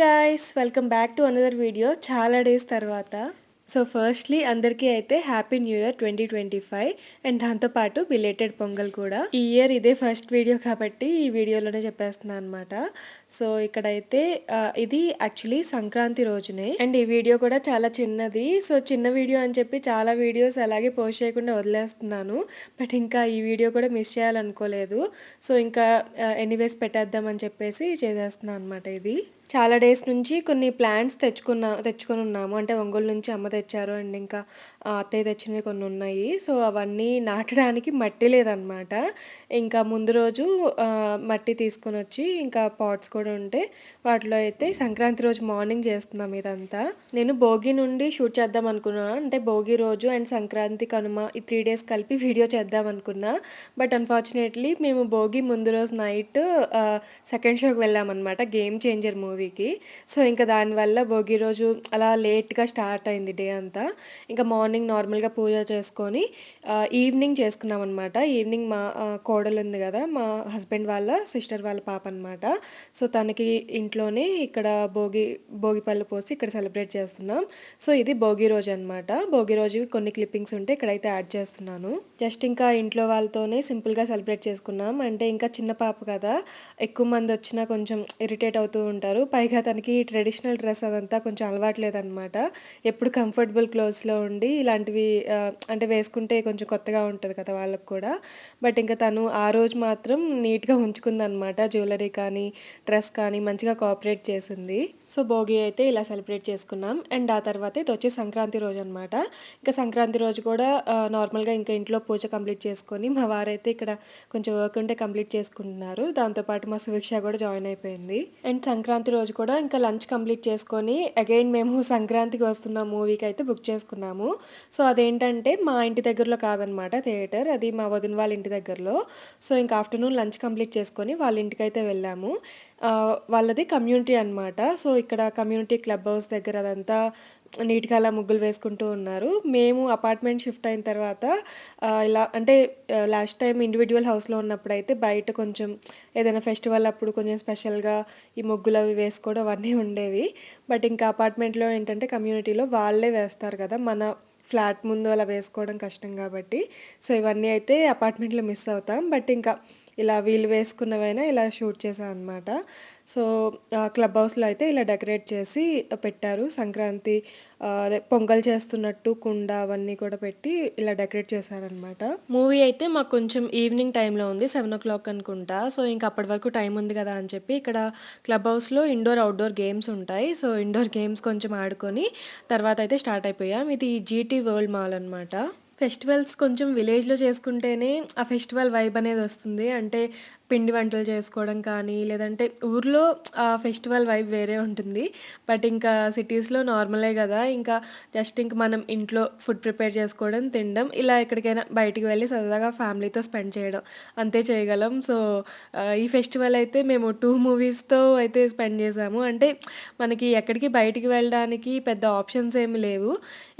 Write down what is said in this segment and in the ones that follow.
Guys welcome back to another video చాలా days తర్వాత. So firstly అందరికీ అయితే happy new year twenty twenty five. And దాంతోపాటు belated Pongal కూడా. ఈ ఇయర్ ఇదే ఫస్ట్ వీడియో కాబట్టి ఈ వీడియోలోనే చెప్పేస్తున్నాను అనమాట సో ఇక్కడైతే ఇది యాక్చువల్లీ సంక్రాంతి రోజునే. అండ్ ఈ వీడియో కూడా చాలా చిన్నది. సో చిన్న వీడియో అని చెప్పి చాలా వీడియోస్ అలాగే పోస్ట్ చేయకుండా వదిలేస్తున్నాను. బట్ ఇంకా ఈ వీడియో కూడా మిస్ చేయాలనుకోలేదు. సో ఇంకా ఎనీవేస్ పెట్టేద్దామని చెప్పేసి చేసేస్తున్నాను అనమాట ఇది. చాలా డేస్ నుంచి కొన్ని ప్లాంట్స్ తెచ్చుకున్నా తెచ్చుకొని ఉన్నాము. అంటే ఒంగోలు నుంచి అమ్మ తెచ్చారు అండ్ ఇంకా అత్తయ్య తెచ్చినవి కొన్ని ఉన్నాయి. సో అవన్నీ నాటడానికి మట్టి లేదనమాట ఇంకా ముందు రోజు మట్టి తీసుకొని వచ్చి ఇంకా పాట్స్ కూడా ఉంటే వాటిలో అయితే సంక్రాంతి రోజు మార్నింగ్ చేస్తున్నాం ఇదంతా. నేను భోగి నుండి షూట్ చేద్దాం అనుకున్నా. అంటే భోగి రోజు అండ్ సంక్రాంతి కనుమ ఈ త్రీ డేస్ కలిపి వీడియో చేద్దాం అనుకున్నా. బట్ అన్ఫార్చునేట్లీ మేము భోగి ముందు రోజు నైట్ సెకండ్ షోకి వెళ్ళామన్నమాట గేమ్ చేంజర్ మూవీకి. సో ఇంకా దానివల్ల భోగి రోజు అలా లేట్గా స్టార్ట్ అయింది డే అంతా. ఇంకా మార్నింగ్ నార్మల్గా పూజ చేసుకొని ఈవినింగ్ చేసుకున్నాం అనమాట ఈవినింగ్ మా కోడలు ఉంది కదా మా హస్బెండ్ వాళ్ళ సిస్టర్ వాళ్ళ పాప అనమాట సో తనకి ఇంట్లోనే ఇక్కడ భోగి భోగి పళ్ళు పోసి ఇక్కడ సెలబ్రేట్ చేస్తున్నాం. సో ఇది భోగి రోజు అనమాట భోగి రోజు కొన్ని క్లిప్పింగ్స్ ఉంటే ఇక్కడైతే యాడ్ చేస్తున్నాను. జస్ట్ ఇంకా ఇంట్లో వాళ్ళతోనే సింపుల్గా సెలబ్రేట్ చేసుకున్నాం. అంటే ఇంకా చిన్న పాప కదా ఎక్కువ మంది వచ్చినా కొంచెం ఇరిటేట్ అవుతూ ఉంటారు. పైగా తనకి ట్రెడిషనల్ డ్రెస్ అదంతా కొంచెం అలవాట్లేదన్నమాట ఎప్పుడు కంఫర్ట్ కంఫర్టబుల్ క్లోత్స్లో ఉండి ఇలాంటివి అంటే వేసుకుంటే కొంచెం కొత్తగా ఉంటుంది కదా వాళ్ళకు కూడా. బట్ ఇంకా తను ఆ రోజు మాత్రం నీట్గా ఉంచుకుందనమాట జ్యువెలరీ కానీ డ్రెస్ కానీ మంచిగా కోఆపరేట్ చేసింది. సో భోగి అయితే ఇలా సెలబ్రేట్ చేసుకున్నాం. అండ్ ఆ తర్వాత ఇది వచ్చి సంక్రాంతి రోజు అనమాట ఇంకా సంక్రాంతి రోజు కూడా నార్మల్గా ఇంకా ఇంట్లో పూజ కంప్లీట్ చేసుకొని మా వారైతే ఇక్కడ కొంచెం వర్క్ ఉంటే కంప్లీట్ చేసుకుంటున్నారు. దాంతోపాటు మా సుభిక్ష కూడా జాయిన్ అయిపోయింది. అండ్ సంక్రాంతి రోజు కూడా ఇంకా లంచ్ కంప్లీట్ చేసుకొని అగైన్ మేము సంక్రాంతికి వస్తున్న మూవీకి అయితే బుక్ చేసుకున్నాము. సో అదేంటంటే మా ఇంటి దగ్గరలో కాదనమాట థియేటర్. అది మా వదిన వాళ్ళ ఇంటి దగ్గరలో. సో ఇంకా ఆఫ్టర్నూన్ లంచ్ కంప్లీట్ చేసుకొని వాళ్ళ ఇంటికి అయితే వెళ్ళాము వాళ్ళది కమ్యూనిటీ అనమాట సో ఇక్కడ కమ్యూనిటీ క్లబ్ హౌస్ దగ్గర అదంతా నీట్గా అలా ముగ్గులు వేసుకుంటూ ఉన్నారు. మేము అపార్ట్మెంట్ షిఫ్ట్ అయిన తర్వాత ఇలా అంటే లాస్ట్ టైం ఇండివిజువల్ హౌస్లో ఉన్నప్పుడు అయితే బయట కొంచెం ఏదైనా ఫెస్టివల్ అప్పుడు కొంచెం స్పెషల్గా ఈ ముగ్గులు అవి వేసుకోవడం అవన్నీ ఉండేవి. బట్ ఇంకా అపార్ట్మెంట్లో ఏంటంటే కమ్యూనిటీలో వాళ్ళే వేస్తారు కదా మన ఫ్లాట్ ముందు అలా వేసుకోవడం కష్టం కాబట్టి. సో ఇవన్నీ అయితే అపార్ట్మెంట్లో మిస్ అవుతాం. బట్ ఇంకా ఇలా వీళ్ళు వేసుకున్నవైనా ఇలా షూట్ చేశాను అనమాట సో క్లబ్ హౌస్లో అయితే ఇలా డెకరేట్ చేసి పెట్టారు. సంక్రాంతి అదే పొంగల్ చేస్తున్నట్టు కుండ అవన్నీ కూడా పెట్టి ఇలా డెకరేట్ చేశారనమాట మూవీ అయితే మాకు కొంచెం ఈవినింగ్ టైంలో ఉంది సెవెన్ ఓ క్లాక్ అనుకుంటా. సో ఇంకా అప్పటి వరకు టైం ఉంది కదా అని చెప్పి ఇక్కడ క్లబ్ హౌస్లో ఇండోర్ అవుట్డోర్ గేమ్స్ ఉంటాయి. సో ఇండోర్ గేమ్స్ కొంచెం ఆడుకొని తర్వాత అయితే స్టార్ట్ అయిపోయాం. ఇది జీటీ వరల్డ్ మాల్ అనమాట ఫెస్టివల్స్ కొంచెం విలేజ్లో చేసుకుంటేనే ఆ ఫెస్టివల్ వైబ్ అనేది వస్తుంది. అంటే పిండి వంటలు చేసుకోవడం కానీ లేదంటే ఊర్లో ఆ ఫెస్టివల్ వైబ్ వేరే ఉంటుంది. బట్ ఇంకా సిటీస్లో నార్మలే కదా. ఇంకా జస్ట్ ఇంక మనం ఇంట్లో ఫుడ్ ప్రిపేర్ చేసుకోవడం తినడం ఇలా ఎక్కడికైనా బయటికి వెళ్ళి సరదాగా ఫ్యామిలీతో స్పెండ్ చేయడం అంతే చేయగలం. సో ఈ ఫెస్టివల్ అయితే మేము టూ మూవీస్తో అయితే స్పెండ్ చేసాము. అంటే మనకి ఎక్కడికి బయటికి వెళ్ళడానికి పెద్ద ఆప్షన్స్ ఏమి లేవు.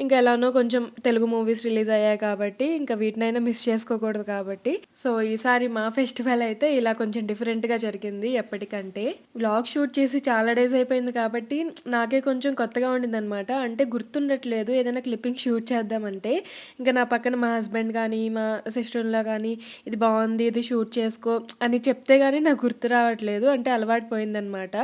ఇంకా ఎలానో కొంచెం తెలుగు మూవీస్ రిలీజ్ అయ్యాయి కాబట్టి ఇంకా వీటినైనా మిస్ చేసుకోకూడదు కాబట్టి. సో ఈసారి మా ఫెస్టివల్ అయితే ఇలా కొంచెం డిఫరెంట్గా జరిగింది ఎప్పటికంటే. వ్లాగ్ షూట్ చేసి చాలా డేస్ అయిపోయింది కాబట్టి నాకే కొంచెం కొత్తగా ఉండింది అనమాట అంటే గుర్తుండట్లేదు ఏదైనా క్లిప్పింగ్ షూట్ చేద్దామంటే. ఇంకా నా పక్కన మా హస్బెండ్ కానీ మా సిస్టర్లో కానీ ఇది బాగుంది ఇది షూట్ చేసుకో అని చెప్తే కానీ నాకు గుర్తు రావట్లేదు. అంటే అలవాటు పోయిందనమాట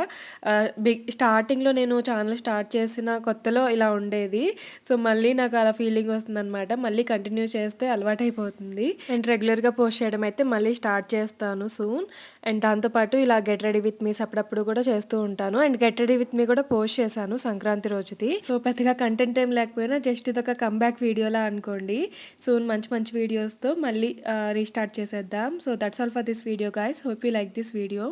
బిగ్ స్టార్టింగ్లో నేను ఛానల్ స్టార్ట్ చేసిన కొత్తలో ఇలా ఉండేది. సో మళ్ళీ నాకు అలా ఫీలింగ్ వస్తుందన్నమాట. మళ్ళీ కంటిన్యూ చేస్తే అలవాటైపోతుంది. అండ్ రెగ్యులర్గా పోస్ట్ చేయడం అయితే మళ్ళీ స్టార్ట్ చేస్తాను. సో సూన్ అండ్ దాంతోపాటు ఇలా గెట్ రెడీ విత్ మీస్ అప్పుడప్పుడు కూడా చేస్తూ ఉంటాను. అండ్ గెట్ రెడీ విత్ మీ కూడా పోస్ట్ చేశాను సంక్రాంతి రోజుది. సో పెద్దగా కంటెంట్ ఏం లేకపోయినా జస్ట్ ఇది ఒక కంబ్యాక్ వీడియోలా అనుకోండి. సూన్ మంచి మంచి వీడియోస్తో మళ్ళీ రీస్టార్ట్ చేసేద్దాం. So that's all for this video guys hope you like this video